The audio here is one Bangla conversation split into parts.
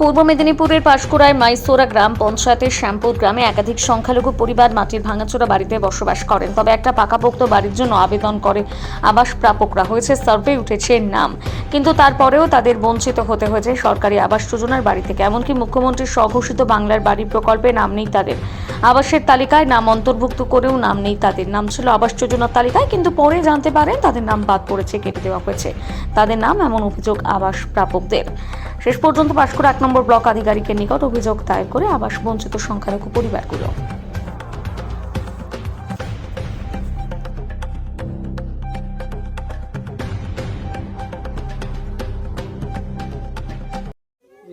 পূর্ব মেদিনীপুরের পাশকুড়ায় মাইসোরা গ্রাম পঞ্চায়েতের শ্যামপুর গ্রামে একাধিক সংখ্যালঘু পরিবার মাটির ভাঙাচোরা বাড়িতে বসবাস করেন। তবে একটা পাকাপোক্ত বাড়ির জন্য আবেদন করে আবাস প্রাপকরা। হয়েছে সার্ভে, উঠেছে নাম। কিন্তু তারপরেও তাদের বঞ্চিত হতে হয়েছে সরকারি আবাস যোজনার বাড়ি থেকে। এমনকি মুখ্যমন্ত্রীর স্বঘোষিত বাংলার বাড়ি প্রকল্পে নাম নেই তাদের। আবাসের তালিকায় নাম অন্তর্ভুক্ত করেও নাম নেই তাদের। নাম ছিল আবাস যোজনার তালিকায়, কিন্তু পরে জানতে পারেন তাদের নাম বাদ পড়েছে, কেটে দেওয়া হয়েছে। তাদের নাম এমন অভিযোগ আবাস প্রাপকদের। শেষ পর্যন্ত পাশ করে এক নম্বর ব্লক আধিকারিকের নিকট অভিযোগ দায়ের করে আবাস বঞ্চিত সংখ্যালঘু পরিবারগুলো।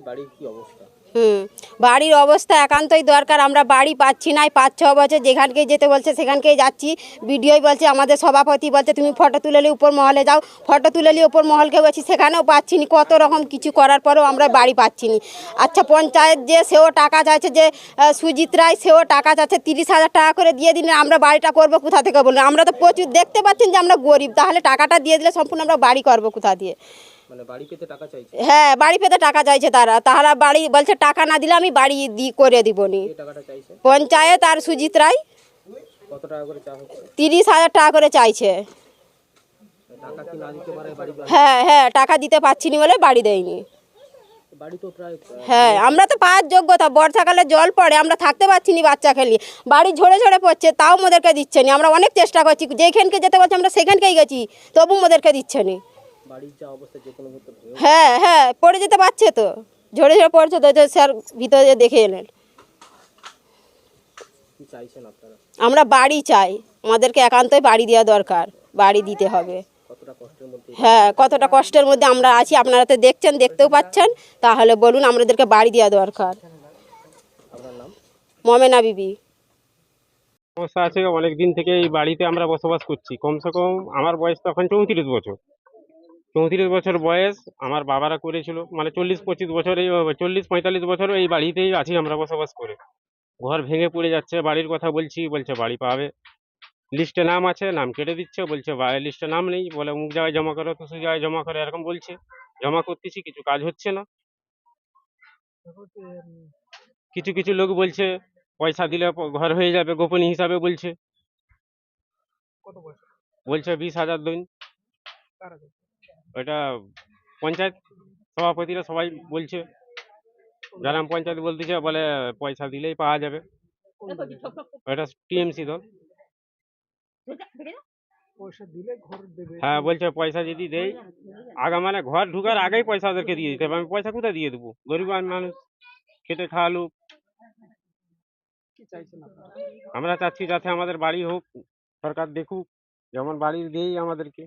বাড়ির কি অবস্থা? হুম, বাড়ির অবস্থা একান্তই দরকার, আমরা বাড়ি পাচ্ছি না, এই পাঁচ ছ বছর যেখানকে যেতে বলছে সেখানকেই যাচ্ছি। বিডিওই বলছে, আমাদের সভাপতি বলছে, তুমি ফটো তুলে নিয়ে উপর মহলে যাও। ফটো তুলে নিয়ে উপর মহলকে বলছি, সেখানেও পাচ্ছি না। কত রকম কিছু করার পরেও আমরা বাড়ি পাচ্ছি না। আচ্ছা পঞ্চায়েত যে সেও টাকা চাইছে যে সুজিত রায় সেও টাকা চাচ্ছে তিরিশ হাজার টাকা করে দিয়ে দিলে আমরা বাড়িটা করব কোথা থেকে বলুন? আমরা তো প্রচুর দেখতে পাচ্ছেন যে আমরা গরিব, তাহলে টাকাটা দিয়ে দিলে সম্পূর্ণ আমরা বাড়ি করব কোথা দিয়ে? মানে হ্যাঁ বাড়ি পেতে টাকা চাইছে তারা। তারা বাড়ি বলছে টাকা না দিলে আমি বাড়ি দি করে দিব নি পঞ্চায়েত আর সুজিত রায়। তিরিশ হাজার টাকা করে চাইছে। হ্যাঁ হ্যাঁ টাকা দিতে পারছি নি বলে বাড়ি দেয়নি। হ্যাঁ আমরা তো পাওয়ার যোগ্যতা বর্ষাকালে জল পড়ে আমরা থাকতে পারছি নি বাচ্চা খেলি। বাড়ি ঝরে ঝরে পড়ছে তাও মোদেরকে দিচ্ছে নি আমরা অনেক চেষ্টা করছি যেখানকে যেতে বলছি আমরা সেখানকেই গেছি তবু মোদেরকে দিচ্ছে নি বাড়ির যা অবস্থা যে কোনো মুহূর্তে ভেঙে হ্যাঁ হ্যাঁ পড়ে যেতে পারছে তো। ঝরে ঝরে পড়ছে তো স্যার ভিতরে দেখে এলেন। কি চাইছেন আপনারা? আমরা বাড়ি চাই। আমাদেরকে একান্তই বাড়ি দেওয়া দরকার বাড়ি দিতে হবে। কতটা কষ্টের মধ্যে হ্যাঁ কতটা কষ্টের মধ্যে আমরা আছি আপনারা তো দেখছেন দেখতেও পাচ্ছেন। তাহলে বলুন আমাদেরকে বাড়ি দেওয়া দরকার। আপনার নাম? মমেনা বিবি। সমস্যা আছে অনেক দিন থেকে এই বাড়িতে আমরা বসবাস করছি। কমসে কম আমার বয়স তখন চৌত্রিশ বছর। চৌত্রিশ বছর বয়স, আমার বাবারা করেছিল মানে চল্লিশ, পঁচিশ বছর এই, চল্লিশ, পঁয়তাল্লিশ বছর এই বাড়িতেই আছি আমরা বসবাস করে। ঘর ভেঙে পড়ে যাচ্ছে, বাড়ির কথা বলছি, বলছে বাড়ি পাবে। লিস্টে নাম আছে, নাম কেটে দিচ্ছে, বলছে লিস্টে নাম নেই, বলে অমুক জায়গায় জমা করো, তো সেই জায়গায় জমা করো, এরকম বলছে। জমা করতেছি, কিছু কাজ হচ্ছে না। কিছু কিছু লোক বলছে, পয়সা দিলে ঘর হয়ে যাবে, গোপনী হিসাবে বলছে। বলছে বিশ হাজার দিন। ওইটা পঞ্চায়েত সভাপতিরা সবাই বলছে। গ্রাম পঞ্চায়েত বলতেছে বলে পয়সা দিলেই পাওয়া যাবে। ওইটা টিএমসি দল। হ্যাঁ বলছে পয়সা যদি দেই আগা মানে ঘর ঢুকার আগেই পয়সা ওদেরকে দিয়ে দিতে হবে। আমি পয়সা কোথায় দিয়ে দেবো? গরিব মানুষ খেটে খাওয়া লোক আমরা চাচ্ছি যাতে আমাদের বাড়ি হোক সরকার দেখুক। যেমন বাড়ি দিয়েই আমাদেরকে।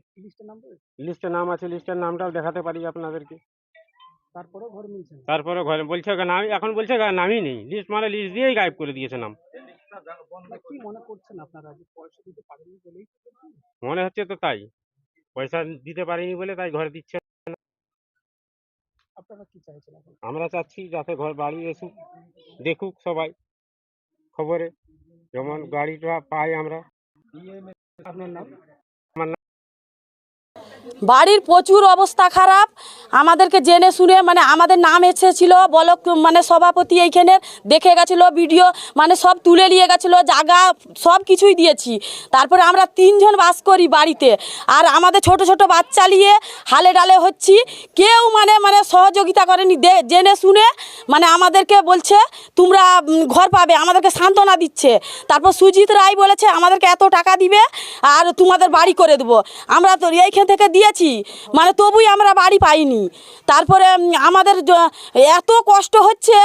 লিস্টে নাম আছে লিস্টের নামটাও দেখাতে পারি আপনাদেরকে। তারপরে ঘরে বলছে নাম এখন বলছে নামই নেই। লিস্ট মানে লিস্ট দিয়েই গায়েব করে দিয়েছে নাম। মনে হচ্ছে তো তাই। পয়সা দিতে পারিনি বলে তাই ঘরে দিচ্ছে না। আমরা চাচ্ছি যাতে ঘর বাড়ি এসুক দেখুক সবাই খবরে। যেমন গাড়িটা পাই আমরা। আপনার নাম? বাড়ির প্রচুর অবস্থা খারাপ। আমাদেরকে জেনে শুনে মানে আমাদের নাম এসেছিল বলক মানে সভাপতি এইখানে দেখে গেছিল, ভিডিও মানে সব তুলে নিয়ে গেছিল, জায়গা, সব কিছুই দিয়েছি। তারপরে আমরা তিনজন বাস করি বাড়িতে। আর আমাদের ছোট ছোট বাচ্চা নিয়ে হালে ডালে হচ্ছি। কেউ মানে মানে সহযোগিতা করেনি। জেনে শুনে মানে আমাদেরকে বলছে, তোমরা ঘর পাবে। আমাদেরকে সান্ত্বনা দিচ্ছে। তারপর সুজিত রায় বলেছে, আমাদেরকে এত টাকা দিবে, আর তোমাদের বাড়ি করে দেবো। আমরা তো এইখান থেকে দিয়েছি। মানে তবুই আমরা বাড়ি পাইনি। তারপরে আমাদের এত কষ্ট হচ্ছে,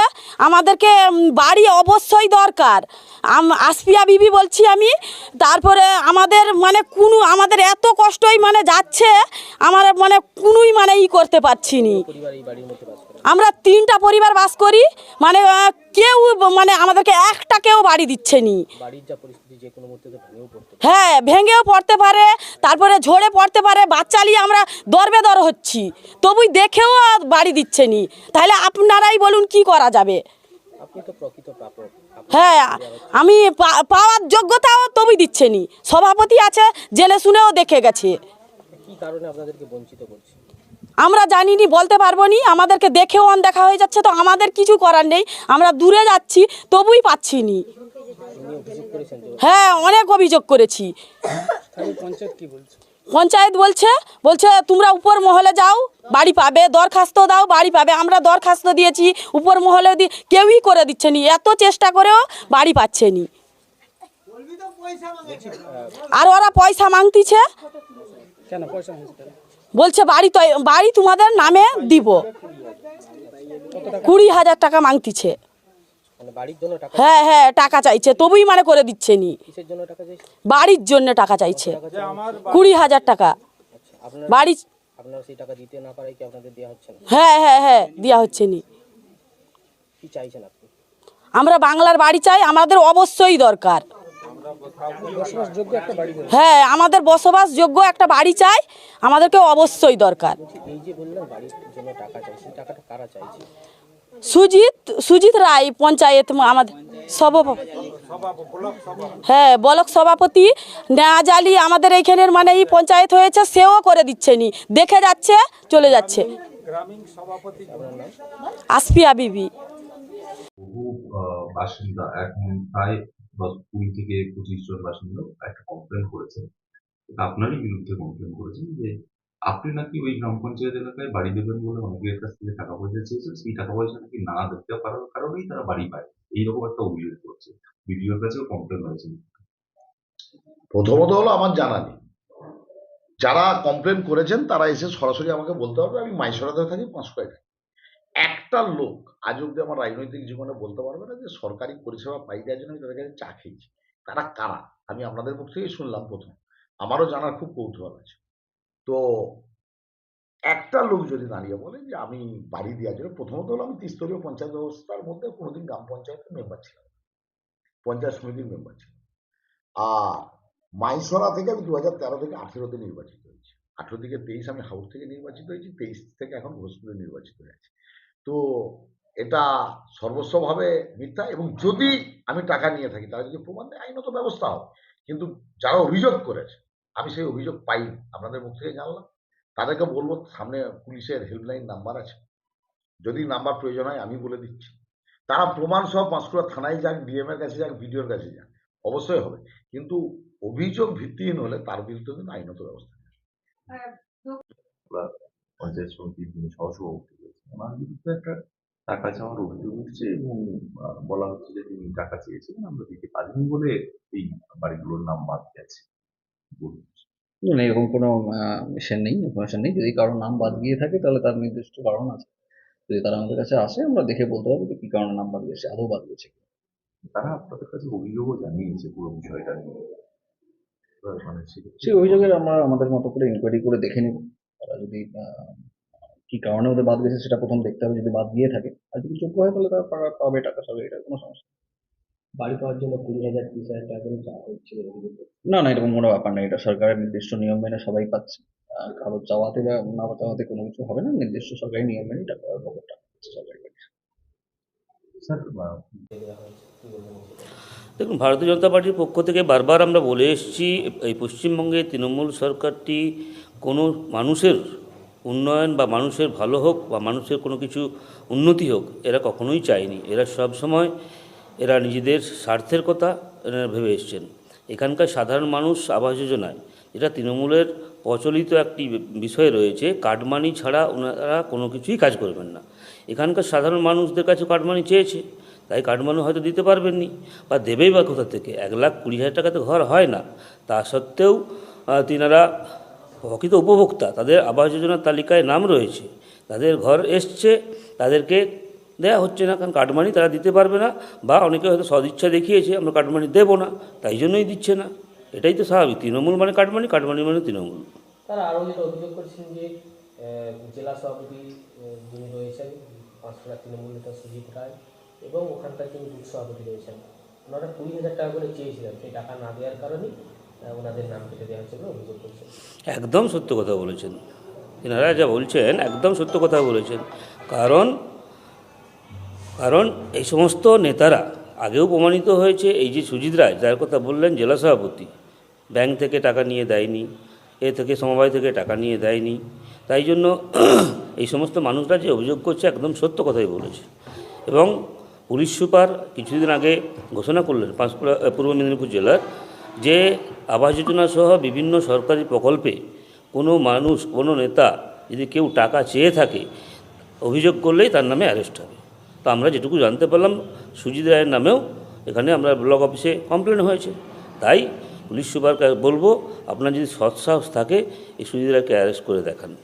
আমাদেরকে বাড়ি অবশ্যই দরকার। আসপিয়া বিবি বলছি আমি। তারপরে আমাদের মানে কোনো, আমাদের এত কষ্টই মানে যাচ্ছে আমার মানে কোনোই মানে ই করতে পারছি নি। আমরা তিনটা পরিবার বাস করি মানে কেউ মানে আমাদেরকে একটা কেউ বাড়ি দিচ্ছে নি। হ্যাঁ ভেঙেও পড়তে পারে তারপরে ঝরে পড়তে পারে বাচ্চা নিয়ে আমরা দরবে দর হচ্ছি। তবুই দেখেও আর বাড়ি দিচ্ছে নি। তাহলে আপনারাই বলুন কি করা যাবে? হ্যাঁ আমি পাওয়ার যোগ্যতাও তবুই দিচ্ছে নি। সভাপতি আছে জেনে শুনেও দেখে গেছে। কি কারণে আপনাদেরকে বঞ্চিত করছে? আমরা জানিনি বলতে পারব নি আমাদেরকে দেখেও অনদেখা হয়ে যাচ্ছে তো আমাদের কিছু করার নেই আমরা দূরে যাচ্ছি তবুই পাচ্ছি নি। হ্যাঁ অনেক অভিযোগ করেছি। পঞ্চায়েত বলছে? বলছে বলছে তোমরা উপর মহলে যাও বাড়ি পাবে দরখাস্ত দাও বাড়ি পাবে। আমরা দরখাস্ত দিয়েছি উপর মহলে দি কেউই করে দিচ্ছে নি এত চেষ্টা করেও বাড়ি পাচ্ছে নি। আর ওরা পয়সা মাংতিছে। কেন? পয়সা বলছে বাড়ি তো বাড়ি তোমাদের নামে দিব। কুড়ি হাজার টাকা মাংতিছে। মানে বাড়ির জন্য টাকা হ্যাঁ হ্যাঁ টাকা চাইছে। তবুই মানে করে দিচ্ছে নি। কিসের জন্য টাকা চাইছে? বাড়ির জন্য টাকা চাইছে। কুড়ি হাজার টাকা। আচ্ছা বাড়ি আপনারা সেই টাকা দিতে না পারে কি আপনাদের দেওয়া হচ্ছে না? হ্যাঁ হ্যাঁ হ্যাঁ দেওয়া হচ্ছে নি। কি চাইছেন আপনি? আমরা বাংলার বাড়ি চাই আমাদের অবশ্যই দরকার। হ্যাঁ আমাদের বসবাসযোগ্য একটা বাড়ি চাই আমাদেরকে অবশ্যই দরকার। এই যে বললেন বাড়ির জন্য টাকা চাই সেই টাকাটা কারা চাইছে? সুজিত সুজিত রায় পঞ্চায়েত আমাদের সভাপতি হ্যাঁ ব্লক সভাপতি নাজালি আমাদের এইখানের মানে এই পঞ্চায়েত হয়েছে সেও করে দিচ্ছে নি দেখে যাচ্ছে চলে যাচ্ছে। আসপিয়া বিবি। বাসিন্দা এখন প্রায় দশ কুড়ি থেকে পঁচিশ জন বাসিন্দা একটা কমপ্লেন করেছেন আপনারই বিরুদ্ধে কমপ্লেন করেছেন যে, আপনি নাকি ওই গ্রাম পঞ্চায়েত এলাকায় বাড়ি দেবেন বলে অনেকের কাছ থেকে টাকা পয়সা চেয়েছেন, সেই টাকা পয়সা নাকি না দিতে পারার কারণেই তারা বাড়ি পায়। এইরকম একটা অভিযোগ করছে। বিডিওর কাছেও কমপ্লেন হয়েছে প্রথমত হলো আমার জানা নেই। যারা কমপ্লেন করেছেন তারা এসে সরাসরি আমাকে বলতে হবে, আমি মাইসরাতে থাকি, পাঁচশোয় থাকি। একটা লোক আজ অব্দি আমার রাজনৈতিক জীবনে বলতে পারবে না যে সরকারি পরিষেবা পাই দেওয়ার জন্য আমি তাদের কাছে চা খেয়েছি। তারা কারা? আমি আপনাদের মুখ থেকেই শুনলাম প্রথম। আমারও জানার খুব কৌতূহল আছে। তো একটা লোক যদি দাঁড়িয়ে বলে যে আমি বাড়ি দেওয়ার জন্য, প্রথমত হলো আমি ত্রিস্তরীয় পঞ্চায়েত ব্যবস্থার মধ্যে কোনোদিন গ্রাম পঞ্চায়েতের মেম্বার ছিলাম। পঞ্চায়েত সমিতির মেম্বার ছিলাম। আর মাইসরা থেকে আমি দু হাজার তেরো থেকে আঠেরোতে নির্বাচিত হয়েছি। আঠেরো থেকে তেইশ আমি হাউস থেকে নির্বাচিত হয়েছি, তেইশ থেকে এখন ঘোষপুরে নির্বাচিত হয়েছি। তো এটা সর্বস্বভাবে মিথ্যা এবং যদি আমি টাকা নিয়ে থাকি তারা যদি প্রমাণ দেয় আইনত ব্যবস্থা হবে। কিন্তু যারা অভিযোগ করেছে আমি সেই অভিযোগ পাইনি আপনাদের মুখ থেকে জানলাম। তাদেরকে বলব সামনে পুলিশের হেল্পলাইন নাম্বার আছে। যদি নাম্বার প্রয়োজন হয় আমি বলে দিচ্ছি। তারা প্রমাণ সহ পাঁশকুড়া থানায় যাক ডিএম এর কাছে যাক বিডিওর কাছে যাক অবশ্যই হবে। কিন্তু অভিযোগ ভিত্তিহীন হলে তার বিরুদ্ধে কিন্তু আইনত ব্যবস্থা নেবে। পঞ্চায়েত সমিতির সহসভাপতি রয়েছেন ওনার বিরুদ্ধে একটা টাকা চাওয়ার অভিযোগ উঠছে এবং বলা হচ্ছে যে তিনি টাকা চেয়েছিলেন আমরা দিতে পারিনি বলে এই বাড়িগুলোর নাম বাদ গেছে। না এরকম কোনো মিশন নেই ইনফরমেশন নেই যদি কারোর নাম বাদ গিয়ে থাকে তাহলে তার নির্দিষ্ট কারণ আছে যদি তারা আমাদের কাছে আসে আমরা দেখে বলতে পারব যে কি কারণে নাম বাদ গিয়েছে আদৌ বাদ গিয়েছে। তারা আপনাদের কাছে অভিযোগও জানিয়েছে পুরো বিষয়টা নিয়ে মানে সেই অভিযোগের আমরা আমাদের মতো করে ইনকোয়ারি করে দেখে নিব তারা যদি কি কারণে ওদের বাদ গেছে সেটা প্রথম দেখতে হবে যদি বাদ গিয়ে থাকে। আর যদি যোগ্য হয় তাহলে তারা পাবে টাকা পাবে এটা কোনো সমস্যা বাড়ি পাওয়ার জন্য কুড়ি হাজার তিরিশ হাজার টাকা করে চাওয়া হচ্ছে না না এরকম কোনো ব্যাপার নেই। এটা সরকারের নির্দিষ্ট নিয়ম মেনে সবাই পাচ্ছে। আর কারও চাওয়াতে বা না চাওয়াতে কোনো কিছু হবে না। নির্দিষ্ট সরকারি নিয়ম মেনে টাকা টাকা সরকারি দেখুন ভারতীয় জনতা পার্টির পক্ষ থেকে বারবার আমরা বলে এসেছি এই পশ্চিমবঙ্গে তৃণমূল সরকারটি কোনো মানুষের উন্নয়ন বা মানুষের ভালো হোক বা মানুষের কোনো কিছু উন্নতি হোক, এরা কখনোই চায়নি। এরা সব সময় এরা নিজেদের স্বার্থের কথা ভেবে এসছেন। এখানকার সাধারণ মানুষ আবাস যোজনায়। এটা তৃণমূলের প্রচলিত একটি বিষয় রয়েছে, কাটমানি ছাড়া ওনারা কোনো কিছুই কাজ করবেন না। এখানকার সাধারণ মানুষদের কাছে কাটমানি চেয়েছে, তাই কাটমানি হয়তো দিতে পারবেননি বা দেবেই বা কোথা থেকে। এক লাখ কুড়ি হাজার টাকাতে ঘর হয় না। তা সত্ত্বেও তিনারা প্রকৃত উপভোক্তা তাদের আবাস যোজনার তালিকায় নাম রয়েছে তাদের ঘর এসছে তাদেরকে দেয়া হচ্ছে না কারণ কাটমানি তারা দিতে পারবে না বা অনেকে হয়তো সদিচ্ছা দেখিয়েছে আমরা কাটমানি দেবো না তাই জন্যই দিচ্ছে না। এটাই তো স্বাভাবিক তৃণমূল মানে কাটমানি কাটমানি মানে তৃণমূল। তারা আরও যেটা অভিযোগ করেছেন যে জেলা সভাপতি যিনি রয়েছেন পাঁচশোটা তৃণমূল নেতা সুজিত রায় এবং ওখানকার যিনি বুথ রয়েছেন ওনারা কুড়ি হাজার টাকা করে চেয়েছিলেন সেই টাকা না দেওয়ার কারণেই আহ, একদম সত্য কথা বলেছেন। এনারা যা বলছেন, একদম সত্য কথা বলেছেন। কারণ কারণ এই সমস্ত নেতারা আগেও প্রমাণিত হয়েছে, এই যে সুজিত রায়, যার কথা বললেন জেলা সভাপতি, ব্যাংক থেকে টাকা নিয়ে দেয়নি, এ থেকে সমবায় থেকে টাকা নিয়ে দেয়নি। তাই জন্য এই সমস্ত মানুষরা যে অভিযোগ করছে, একদম সত্য কথাই বলেছে। এবং পুলিশ সুপার কিছুদিন আগে ঘোষণা করলেন পাঁশকুড়া পূর্ব মেদিনীপুর জেলার যে আবাস যোজনা সহ বিভিন্ন সরকারি প্রকল্পে কোনো মানুষ, কোনো নেতা যদি কেউ টাকা চেয়ে থাকে, অভিযোগ করলেই তার নামে অ্যারেস্ট হবে। তো আমরা যেটুকু জানতে পারলাম, সুজিত রায়ের নামেও এখানে আমরা ব্লক অফিসে কমপ্লেন হয়েছে। তাই পুলিশ সুপারকে বলব, আপনার যদি সৎসাহস থাকে, এই সুজিত রায়কে অ্যারেস্ট করে দেখান।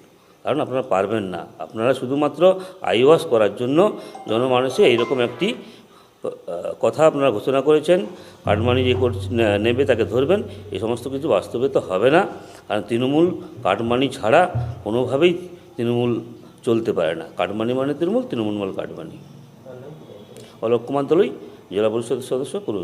কারণ আপনারা পারবেন না। আপনারা শুধুমাত্র আইওয়াস করার জন্য জনমানুষে এইরকম একটি কথা আপনারা ঘোষণা করেছেন, কাটমানি যে নেবে তাকে ধরবেন এই সমস্ত কিছু বাস্তবে তো হবে না। কারণ তৃণমূল কাটমানি ছাড়া কোনোভাবেই তৃণমূল চলতে পারে না। কাটমানি মানে তৃণমূল তৃণমূল মানে কাটমানি। অলোক কুমার দলই জেলা পরিষদের সদস্য পূর্ব